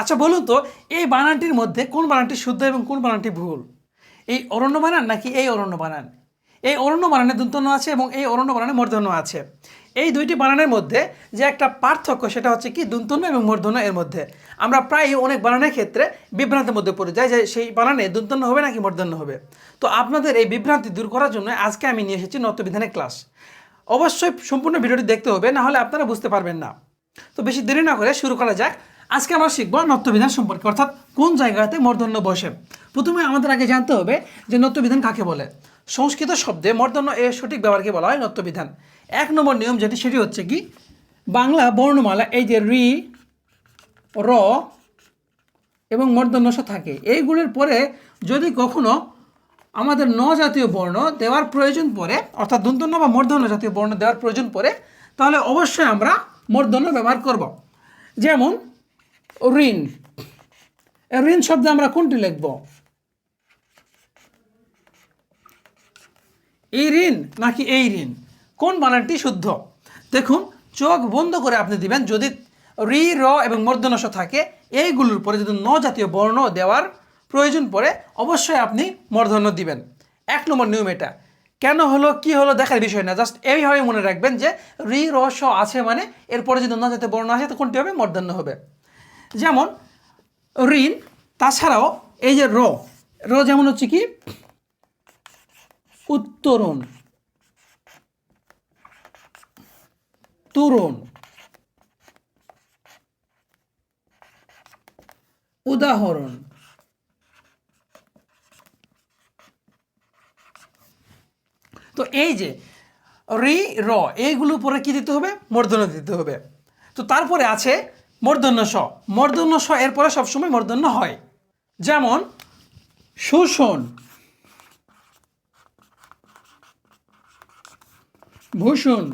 আচ্ছা বলুন তো, এই বানানটির মধ্যে কোন বানানটি শুদ্ধ এবং কোন বানানটি ভুল? এই অরণ্য বানান নাকি এই অরণ্য বানান? এই অরণ্য বানানে দন্তন্য আছে এবং এই অরণ্য বানানে মূর্ধন্য আছে। এই দুইটি বানানের মধ্যে যে একটা পার্থক্য, সেটা হচ্ছে কি দন্তন্য এবং মূর্ধন্য এর মধ্যে। আমরা প্রায় অনেক বানানের ক্ষেত্রে বিভ্রান্তের মধ্যে পড়ে যাই যে সেই বানানে দন্তন্য হবে নাকি মূর্ধন্য হবে। তো আপনাদের এই বিভ্রান্তি দূর করার জন্য আজকে আমি নিয়ে এসেছি নত্যবিধানের ক্লাস। অবশ্যই সম্পূর্ণ ভিডিওটি দেখতে হবে, না হলে আপনারা বুঝতে পারবেন না। তো বেশি দেরি না করে শুরু করা যাক। আজকে আমরা শিখব নত্যবিধান সম্পর্কে, অর্থাৎ কোন জায়গাতে মূর্ধন্য বসে। প্রথমে আমাদের আগে জানতে হবে যে নত্যবিধান কাকে বলে? সংস্কৃত শব্দে মূর্ধন্য এর সঠিক ব্যবহারকে বলা হয় নত্যবিধান এক নম্বর নিয়ম যেটি, সেটি হচ্ছে কি? বাংলা বর্ণমালা, এই যে রি, র এবং মূর্ধন্যস থাকে। এইগুলির পরে যদি কখনো আমাদের ন জাতীয় বর্ণ দেওয়ার প্রয়োজন পড়ে, অর্থাৎ দন্তন্য বা মূর্ধন্য জাতীয় বর্ণ দেওয়ার প্রয়োজন পড়ে, তাহলে অবশ্যই আমরা মূর্ধন্য ব্যবহার করব। যেমন ঋণ। ঋণ শব্দে আমরা কোনটি লিখব? এই ঋণ নাকি এই ঋণ? কোন বানানটি শুদ্ধ? দেখুন, চোখ বন্ধ করে আপনি দিবেন, যদি রি, র এবং মূর্ধনস থাকে, এইগুলোর পরে যদি ন জাতীয় বর্ণ দেওয়ার প্রয়োজন পড়ে, অবশ্যই আপনি মর্ধন্য দিবেন। এক নম্বর নিয়ম এটা। কেন হলো, কি হলো, দেখার বিষয় না, জাস্ট এইভাবে মনে রাখবেন যে রি, র, স আছে মানে এরপরে যদি ন জাতীয় বর্ণ আসে, তো কোনটি হবে? মূর্ধন্য হবে। যেমন ঋণ, তাছাড়াও এই যে র র যেমন হচ্ছে কি? উত্তরণ, তুরণ, উদাহরণ, তো এই যে রি, র এইগুলো পরে কি দিতে হবে? মূর্ধন্য দিতে হবে। তো তারপরে আছে মূর্ধন্য স মূর্ধন্য স এরপরে সবসময় মূর্ধন্য হয়। যেমন, শোষণ। ভূষণ।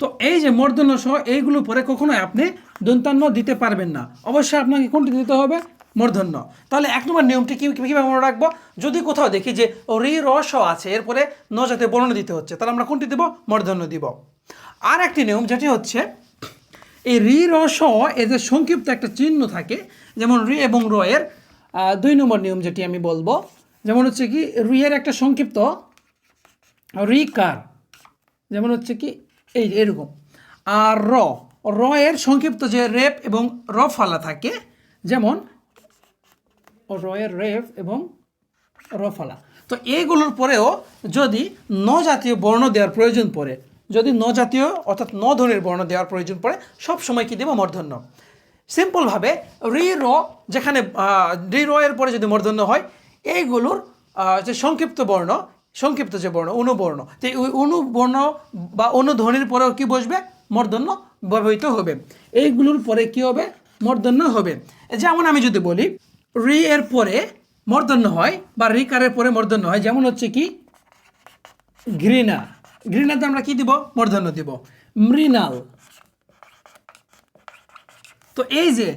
তো এই যে মর্দন্য সহ এইগুলো পরে কখনোই আপনি দন্তান্ন দিতে পারবেন না। অবশ্যই আপনাকে কোনটি দিতে হবে? মূর্ধন্য তাহলে এক নম্বর নিয়মটি কি কীভাবে মনে রাখব? যদি কোথাও দেখি যে রি র স আছে, এরপরে ন জাতীয় বর্ণ দিতে হচ্ছে, তাহলে আমরা কোনটি দেব? মূর্ধন্য দিব। আর একটি নিয়ম, যেটি হচ্ছে এই রি, র, স এদের সংক্ষিপ্ত একটা চিহ্ন থাকে, যেমন রি এবং র এর দুই নম্বর নিয়ম যেটি আমি বলব, যেমন হচ্ছে কি, রি এর একটা সংক্ষিপ্ত রিকার যেমন হচ্ছে কি, এই এরকম। আর র র এর সংক্ষিপ্ত যে রেপ এবং র ফালা থাকে, যেমন র এর রেপ এবং র ফালা। তো এইগুলোর পরেও যদি ন জাতীয় বর্ণ দেওয়ার প্রয়োজন পড়ে যদি ন জাতীয়, অর্থাৎ ন ধ্বনির বর্ণ দেওয়ার প্রয়োজন পড়ে, সব সময় কি দেব? মূর্ধন্য। সিম্পলভাবে রি, র, যেখানে রি, র এর পরে যদি মূর্ধন্য হয়, এইগুলোর যে সংক্ষিপ্ত বর্ণ, সংক্ষিপ্ত যে বর্ণ, অনুবর্ণ, তো এই অনুবর্ণ বা অনুধ্বনির পরেও কি বসবে? মূর্ধন্য ব্যবহৃত হবে। এইগুলোর পরে কি হবে? মূর্ধন্য হবে। যেমন আমি যদি বলি, রি এর পরে মূর্ধন্য হয় বা রিকারের পরে মূর্ধন্য হয়, যেমন হচ্ছে কি? ঘৃণা। ঘৃণাতে আমরা কি দিব? মূর্ধন্য দিব। মৃণাল। তো এই যে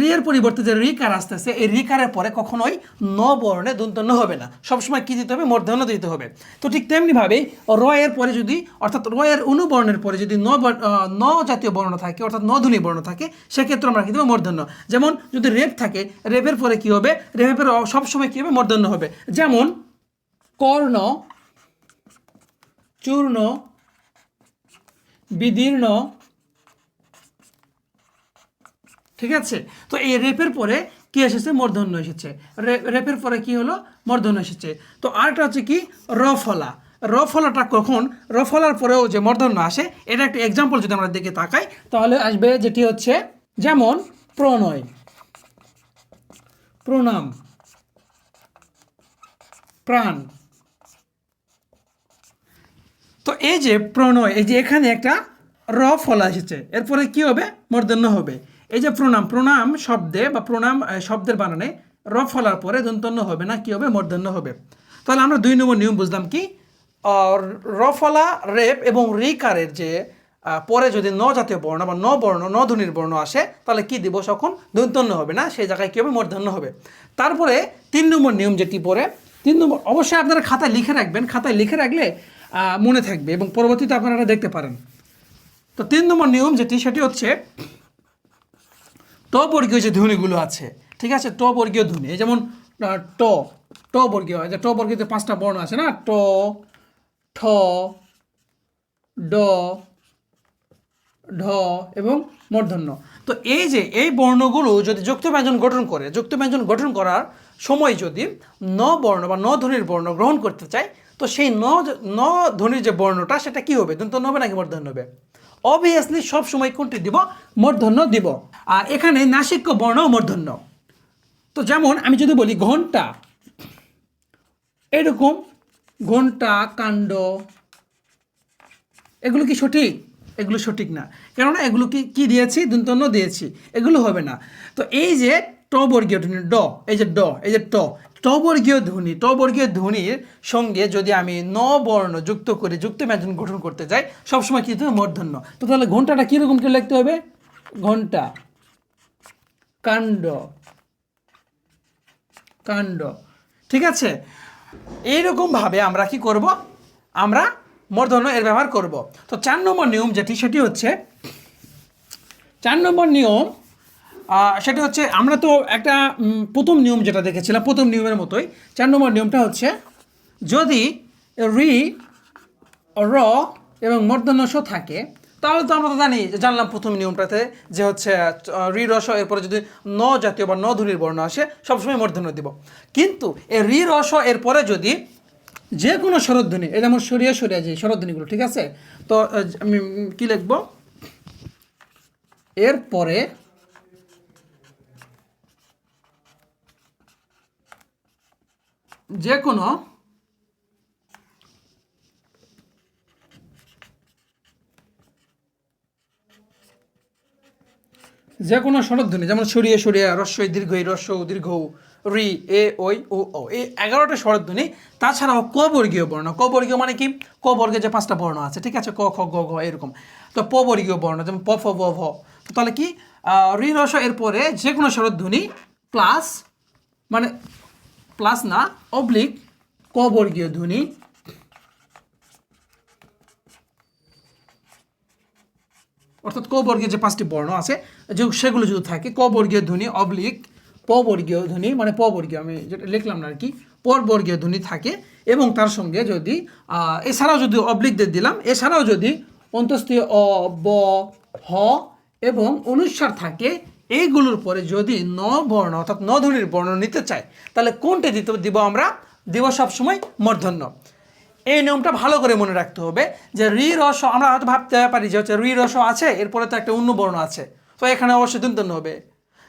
রিয়ের পরিবর্তে যে রিকার আসতেছে, এই রিকারের পরে কখনোই ন বর্ণে দন্তন্য হবে না। সবসময় কী দিতে হবে? মূর্ধন্য দিতে হবে। তো ঠিক তেমনিভাবেই র এর পরে যদি, অর্থাৎ র এর অনুবর্ণের পরে যদি ন ন জাতীয় বর্ণ থাকে, অর্থাৎ ন ধ্বনি বর্ণ থাকে, সেক্ষেত্রে আমরা কী দেবো? মূর্ধন্য। যেমন যদি রেপ থাকে, রেপের পরে কী হবে? রেপের সবসময় কী হবে? মূর্ধন্য হবে। যেমন কর্ণ চূর্ণ, বিদীর্ণ, ঠিক আছে? তো এই রেপের পরে কি এসেছে? মূর্ধন্য এসেছে। রেপের পরে কি হলো? মূর্ধন্য এসেছে। তো আরেকটা হচ্ছে কি? রফলা রফলাটা কখন? রফলার পরেও যে মূর্ধন্য আসে, এটা একটা এক্সাম্পল যদি আমরা দিকে তাকাই, তাহলে আসবে যেটি হচ্ছে, যেমন প্রণয়। প্রণাম। প্রাণ। তো এই যে প্রণয়, এই যে এখানে একটা র ফলা এসেছে এরপরে কি হবে? মূর্ধন্য হবে। এই যে প্রণাম প্রণাম শব্দে বা প্রণাম শব্দের বানানে র ফলার পরে দন্তন্য হবে না, কি হবে? মূর্ধন্য হবে। তাহলে আমরা দুই নম্বর নিয়ম বুঝলাম কি? ফলা রেপ এবং রিকারের যে পরে যদি ন জাতীয় বর্ণ বা ন বর্ণ, ন ধ্বনির বর্ণ আসে, তাহলে কি দিব? তখন দন্তন্য হবে না, সেই জায়গায় কী হবে? মূর্ধন্য হবে। তারপরে তিন নম্বর নিয়ম যেটি পরে তিন নম্বর, অবশ্যই আপনারা খাতায় লিখে রাখবেন। খাতায় লিখে রাখলে মনে থাকবে এবং পরবর্তীতে আপনারা দেখতে পারেন। তো তিন নম্বর নিয়ম যেটি, সেটি হচ্ছে ট যে ধ্বনিগুলো আছে, ঠিক আছে? ট বর্গীয় ধ্বনি যেমন ট ট বর্গীয় এই যে ট বর্গীয়তে পাঁচটা বর্ণ আছে না? ট, ঠ, ড, ঢ এবং মূর্ধন্য। তো এই যে, এই বর্ণগুলো যদি যুক্ত ব্যঞ্জন গঠন করে যুক্ত ব্যঞ্জন গঠন করার সময় যদি ন বর্ণ বা ন ধ্বনির বর্ণ গ্রহণ করতে চায় তো সেই ন ন ধ্বনির যে বর্ণটা, সেটা কি হবে? দন্ত হবে নাকি মূর্ধন্য হবে? অবভিয়াসলি সব সময় কোনটি দিব? মূর্ধন্য দিব। আর এখানে নাসিক্য বর্ণ মূর্ধন্য। তো যেমন আমি যদি বলি ঘণ্টা, এরকম ঘণ্টা, কাণ্ড, এগুলো কি সঠিক? এগুলো সঠিক না। কেননা এগুলো কি কি দিয়েছি? দন্তন্য দিয়েছি। এগুলো হবে না। তো এই যে ট বর্গীয় ড, এই যে ড, এই যে ট ট বর্গীয় ধ্বনি ট বর্গীয় ধ্বনির সঙ্গে যদি আমি ন বর্ণ যুক্ত করে যুক্ত ব্যঞ্জন গঠন করতে যাই, সবসময় কি হবে মূর্ধন্য। তো তাহলে ঘন্টাটা কীরকম করে লিখতে হবে? ঘণ্টা। কাণ্ড। কাণ্ড। ঠিক আছে? এইরকমভাবে আমরা কি করব? আমরা মূর্ধন্য এর ব্যবহার করব। তো চার নম্বর নিয়ম যেটি, সেটি হচ্ছে, চার নম্বর নিয়ম সেটি হচ্ছে আমরা তো একটা প্রথম নিয়ম যেটা দেখেছিলাম, প্রথম নিয়মের মতোই। চার নম্বর নিয়মটা হচ্ছে, যদি রি র এবং মূর্ধন্য স থাকে, তাহলে তো আমরা তো জানি, জানলাম প্রথম নিয়মটাতে যে হচ্ছে রি রস এরপরে যদি ন জাতীয় বা ন ধ্বনির বর্ণ আসে, সবসময় মূর্ধন্য দিব। কিন্তু এই রি রস এরপরে যদি যে কোনো স্বরধ্বনি এ যেমন সরিয়া সরিয়া যে স্বরধ্বনিগুলো ঠিক আছে? তো আমি কি লিখব? এরপরে যে কোনো যে কোনো স্বরধ্বনি যেমন সরিয়ে সরিয়ে, রস্যই দীর্ঘ রস্য দীর্ঘ, রি, এ, ওই ও ও এই এগারোটা স্বরধ্বনি তাছাড়াও ক বর্গীয় বর্ণ। ক মানে কি? ক বর্গের যে পাঁচটা বর্ণ আছে, ঠিক আছে? ক, খ, গ, ঘ, এরকম। তো প বর্গীয় বর্ণ, যেমন প, ফ ব ভ। তাহলে কি? রি রস এর পরে যে কোনো স্বরধ্বনি প্লাস মানে প্লাস না অবলিক বর্গীয় ধ্বনি। অর্থাৎ ক বর্গের যে পাঁচটি বর্ণ আছে, যে সেগুলো যদি থাকে ক বর্গীয় ধ্বনি, অবলিক প বর্গীয় ধ্বনি মানে প বর্গীয় আমি যেটা লিখলাম না আর কি পর বর্গীয় ধ্বনি থাকে এবং তার সঙ্গে যদি এছাড়াও যদি অবলিক দিয়ে দিলাম, এছাড়াও যদি অন্তস্থীয় অ, ব, হ এবং অনুস্বার থাকে এইগুলোর পরে যদি ন বর্ণ, অর্থাৎ ন ধ্বনির বর্ণ নিতে চাই তাহলে কোনটা দিতে দিব আমরা? দিব সবসময় মূর্ধন্য। এই নিয়মটা ভালো করে মনে রাখতে হবে যে রি রস আমরা হয়তো ভাবতে পারি যে হচ্ছে রি রস আছে, এরপরে তো একটা অন্য বর্ণ আছে। তো এখানে অবশ্যই দন্তন্য হবে।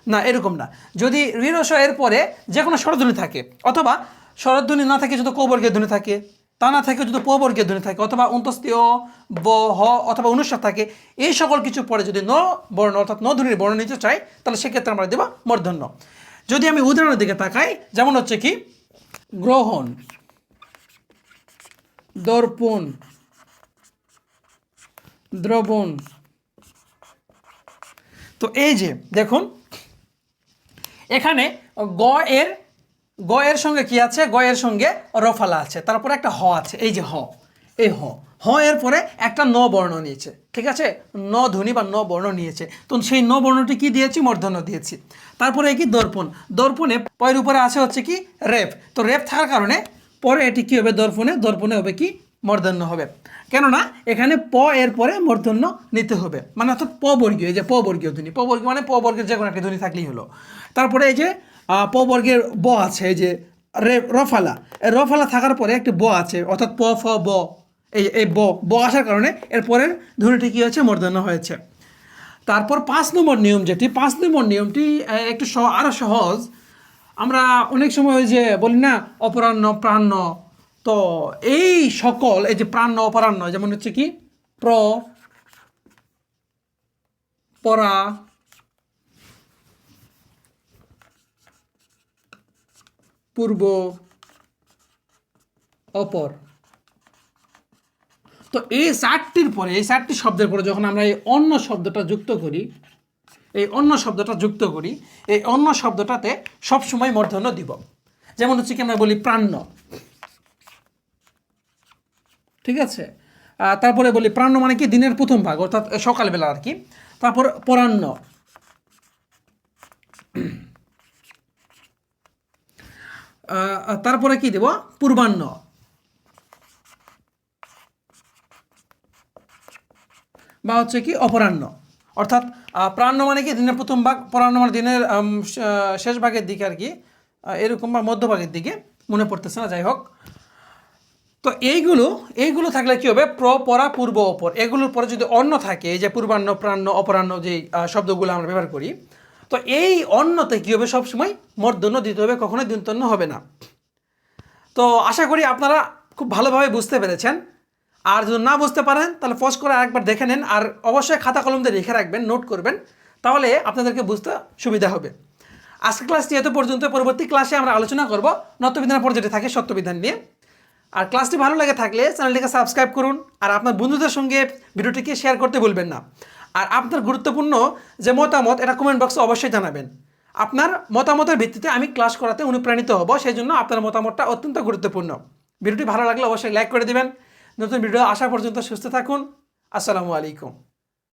না, এরকম না। যদি রি রস এর পরে যে কোনো স্বরধ্বনি থাকে, অথবা স্বরধ্বনি না থাকে, যদি কবর্গের ধ্বনি থাকে তা না থাকে যদি পবর্গের ধ্বনি থাকে, অথবা অন্তস্তীয় ব হ অথবা অনুস্বার থাকে, এই সকল কিছু পরে যদি ন বর্ণ, অর্থাৎ ন ধ্বনির বর্ণ নিতে চাই তাহলে সেক্ষেত্রে আমরা দেবো মূর্ধন্য। যদি আমি উদাহরণের দিকে তাকাই, যেমন হচ্ছে কি, গ্রহণ, দর্পণ, দ্রবণ। তো এই যে, দেখুন, এখানে গ এর গ এর সঙ্গে কি আছে? গ এর সঙ্গে রফালা আছে। তারপরে একটা হ আছে। এই যে হ। এই হ। হ এর পরে একটা ন বর্ণ নিয়েছে। ঠিক আছে? ন ধ্বনি বা ন বর্ণ নিয়েছে। তো সেই ন বর্ণটি কি দিয়েছি? মর্ধন্য দিয়েছি। তারপরে কি? দর্পণ। দর্পণে পয়ের উপরে আছে হচ্ছে কি? রেপ। তো রেপ থাকার কারণে পরে এটি কি হবে? দর্পণে। দর্পণে হবে কি? মর্ধন্য হবে। কেননা এখানে প এর পরে মূর্ধন্য নিতে হবে। মানে অর্থাৎ প বর্গীয়। এই যে প বর্গীয় ধ্বনি। প মানে প বর্গের যে কোনো একটা ধ্বনি থাকলেই হলো। তারপরে এই যে আহ, প বর্গের ব আছে যে রে রফালা। রফালা থাকার পরে একটি ব আছে অর্থাৎ প ফ ব এই এই ব ব আসার কারণে এর পরের ধ্বনিটি কী হয়েছে? মূর্ধন্য হয়েছে। তারপর পাঁচ নম্বর নিয়ম যেটি পাঁচ নম্বর নিয়মটি একটু আরও সহজ। আমরা অনেক সময় ওই যে বলি না অপরাহ্ন প্রাণ্য তো এই সকল এই যে প্রাণ্য অপরাহ্ন যেমন হচ্ছে কি? প্র পরা পূর্ব অপর। তো এই চারটির পরে এই চারটি শব্দের পরে যখন আমরা এই অন্য শব্দটা যুক্ত করি এই অন্য শব্দটা যুক্ত করি এই অন্য শব্দটাতে সবসময় মূর্ধন্য দিব। যেমন হচ্ছে কি আমরা বলি প্রাণ্য ঠিক আছে? তারপরে বলি প্রাণ্য মানে কি? দিনের প্রথম ভাগ অর্থাৎ সকালবেলা আর কি। তারপর আহ, তারপরে কি দেব? পূর্বাহ্ন। বা হচ্ছে কি অপরাহ্ন। অর্থাৎ প্রাহ্ন মানে কি? দিনের প্রথম ভাগ, পরাহ্ন মানে দিনের শেষ ভাগের দিকে আর কি। এরকম বা মধ্যভাগের দিকে। মনে পড়তেছে না, যাই হোক। তো এইগুলো এইগুলো থাকলে কি হবে? প্র, পরা, পূর্ব, অপর। এগুলোর পরে যদি অন্য থাকে, এই যে পূর্বাহ্ন, প্রাহ্ন, অপরাহ্ন যে শব্দগুলো আমরা ব্যবহার করি তো এই অন্যতে কী হবে? সবসময় মর্দন্য দিতে হবে, কখনোই দন্তন্য হবে না। তো আশা করি আপনারা খুব ভালোভাবে বুঝতে পেরেছেন। আর যদি না বুঝতে পারেন, তাহলে পজ করে আরেকবার দেখে নেন। আর অবশ্যই খাতা কলম দিয়ে লিখে রাখবেন নোট করবেন, তাহলে আপনাদেরকে বুঝতে সুবিধা হবে। আজকের ক্লাসটি এত পর্যন্ত, পরবর্তী ক্লাসে আমরা আলোচনা করব। নত্যবিধানের পর যেটা থাকে, সত্যবিধান নিয়ে। আর ক্লাসটি ভালো লাগে থাকলে চ্যানেলটিকে সাবস্ক্রাইব করুন। আর আপনার বন্ধুদের সঙ্গে ভিডিওটিকে শেয়ার করতে ভুলবেন না। আর আপনার গুরুত্বপূর্ণ যে মতামত, এটা কমেন্ট বক্সে অবশ্যই জানাবেন। আপনার মতামতের ভিত্তিতে আমি ক্লাস করাতে অনুপ্রাণিত হব সেই জন্য আপনার মতামতটা অত্যন্ত গুরুত্বপূর্ণ। ভিডিওটি ভালো লাগলে অবশ্যই লাইক করে দেবেন। নতুন ভিডিও আসা পর্যন্ত সুস্থ থাকুন। আসসালামু আলাইকুম।